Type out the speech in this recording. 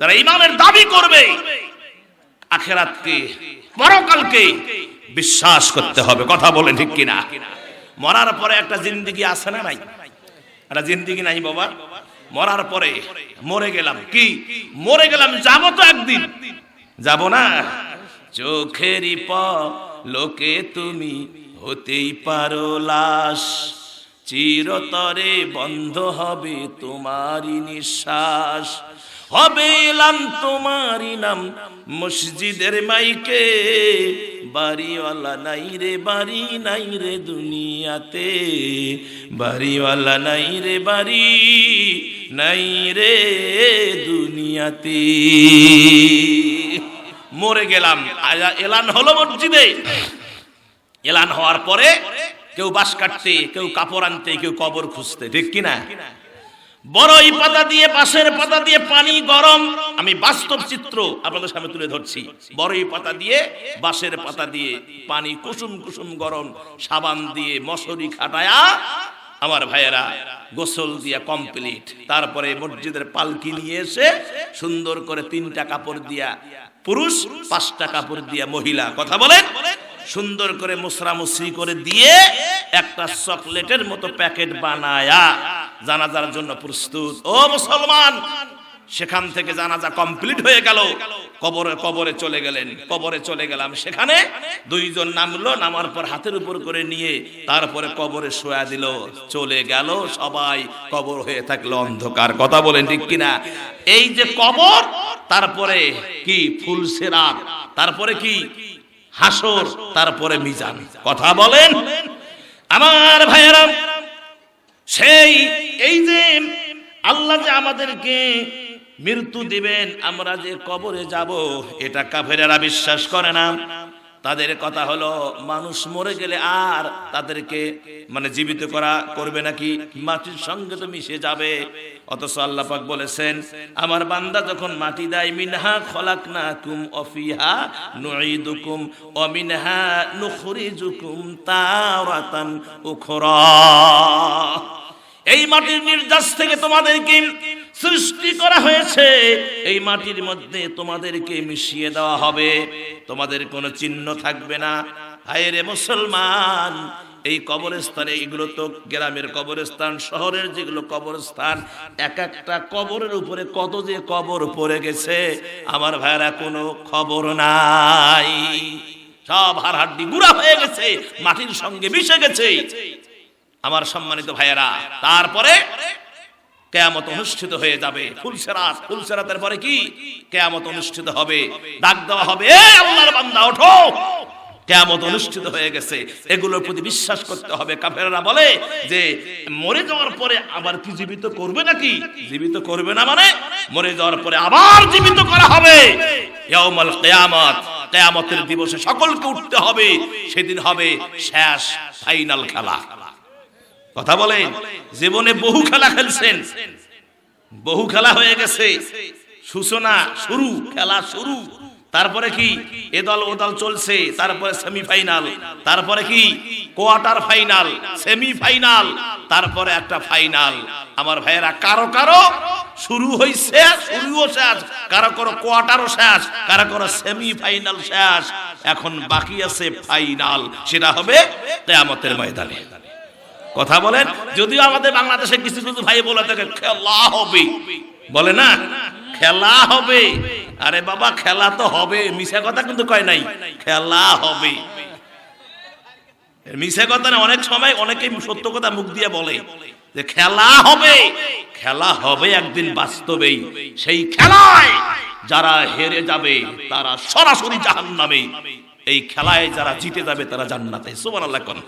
যারা ইমানের দাবি করবে, আখেরাতকে, পরকালকে বিশ্বাস করতে হবে। কথা বলে ঠিক কিনা? মরার পরে একটা জিন্দিগি আছে না নাই? একটা জিন্দিগি নাই বাবা। মরার পরে মরে গেলাম। কি? মরে গেলাম, যাব তো একদিন। যাব না? চোখেরই প লোকে তুমি হতেই পারো লাশ। চিরতরে বন্ধ হবে তোমারই নিঃশ্বাস। হবে এলাম তোমারই নাম। মসজিদের মাইকে বাড়িওয়ালা নাই রে, বাড়ি নাই রে দুনিয়াতে। বাড়িওয়ালা নাই রে, বাড়ি নাই রে দুনিয়াতে। মরে গেলাম। এলান হলো মসজিদে। এলান হওয়ার পরে কেউ বাস কাটতে, কেউ কাপড় আনতে, কেউ কবর খুঁজতে, ঠিক কিনা? বড়ই পাতা দিয়ে বাঁশের পাতা দিয়ে পানি গরম। আমি বাস্তব চিত্র আপনাদের সামনে তুলে ধরছি। বড়ই পাতা দিয়ে, বাঁশের পাতা দিয়ে পানি কুসুম কুসুম গরম, সাবান দিয়ে মশরি খাটায়া আমার ভাইয়েরা গোসল দিয়া কমপ্লিট। তারপরে মসজিদের পালকি নিয়ে এসে সুন্দর করে তিনটা কাপড় দিয়া, পুরুষ, পাঁচটা কাপড় দিয়া মহিলা, কথা বলেন? সুন্দর করে মুসরা মুসরি করে দিয়ে একটা চকলেটের মতো প্যাকেট বানায়া জানাজার জন্য প্রস্তুত। ও মুসলমান, সেখান থেকে জানাজা কমপ্লিট হয়ে গেল। কবরে কবরে চলে গেলেন। কবরে চলে গেলাম। সেখানে দুইজন নামলো, নামার পর হাতের উপর করে নিয়ে তারপরে কবরে শোয়া দিল। চলে গেল। সবাই কবর হয়ে থাকল অন্ধকার। কথা বলেন ঠিক কিনা? এই যে কবর, তারপরে কি? ফুলসেরাত তারপরে কি? হাসর। তারপরে মিজান। কথা বলেন? আমার ভাইয়েরা, সেই এই যে আল্লাহ যে আমাদেরকে মৃত্যু দিবেন, আমরা যে কবরে যাব, এটা কাফেরেরা বিশ্বাস করে না। তাদের কথা হলো, মানুষ মরে গেলে আর তাদেরকে মানে জীবিত করা করবে নাকি? মাটির সঙ্গে তো মিশে যাবে। অথচ আল্লাহ পাক বলেছেন, আমার বান্দা যখন মাটি দেয়, মিনহা খলাকনাকুম অফিহা নুঈদুকুম ওয়া মিনহা নুখরিজুকুম তাওরাতান উখরা। এই মাটির নির্যাস থেকে তোমাদেরকে সৃষ্টি করা হয়েছে। এই মাটির মধ্যে তোমাদেরকে মিশিয়ে দেওয়া হবে। তোমাদের কোনো চিহ্ন থাকবে না। হায়রে মুসলমান, এই কবরস্থানে এগুলো তো গ্রামের কবরস্থান, শহরের যেগুলো কবরস্থান, এক একটা কবরের উপরে কত যে কবর পড়ে গেছে, আমার ভাইরা কোনো খবর নাই। সব হাড় হাড্ডি গুড়া হয়ে গেছে, মাটির সঙ্গে মিশে গেছে। আমার সম্মানিত ভাইয়েরা, তারপরে কেয়ামত অনুষ্ঠিত হয়ে যাবে। ফুলসেরাত ফুলসেরাতের পরে কি? কেয়ামত অনুষ্ঠিত হবে। ডাক দেওয়া হবে আল্লাহর বান্দা, ওঠো! কেয়ামত অনুষ্ঠিত হয়ে গেছে। এগুলোর প্রতি বিশ্বাস করতে হবে। কাফেররা বলে যে, মরে যাওয়ার পরে আবার কি জীবিত করবে নাকি? জীবিত করবে না মানে মরে যাওয়ার পরে আবার জীবিত করা হবে। ইয়াউমাল কিয়ামত, কেয়ামতের দিবসে সকলকে উঠতে হবে। সেদিন হবে শেষ, ফাইনাল খেলা। কথা বলেন, জীবনে বহু খেলা খেলছেন। বহু খেলা হয়ে গেছে। সূচনা শুরু, খেলা শুরু। তারপরে কি এ দল, ও দল চলছে। তারপরে সেমিফাইনাল তারপরে কি কোয়ার্টার ফাইনাল সেমিফাইনাল তারপরে একটা ফাইনাল আমার ভাইয়েরা, কারও কারও শুরু হইছে, শুরুও শেষ। কারও কারও কোয়ার্টারও শেষ। কারও কারও সেমিফাইনাল শেষ। এখন বাকি আছে ফাইনাল সেটা হবে কেয়ামতের ময়দানে। কথা বলেন, যদিও আমাদের বাংলাদেশে কিছু কিছু ভাই বলে থাকে, খেলা হবে। বলে না, খেলা হবে। আরে বাবা, খেলা তো হবে, মিশা কথা কিন্তু কয় নাই, খেলা হবে। মিশা কথা না, অনেক সময় অনেকেই সত্য কথা মুখ দিয়ে বলে যে, খেলা হবে। খেলা হবে একদিন বাস্তবেই, সেই খেলায় যারা হেরে যাবে, তারা সরাসরি জাহান্নামে, এই খেলায় যারা জিতে যাবে, তারা জান্নাতে। সুবহানাল্লাহ কোন।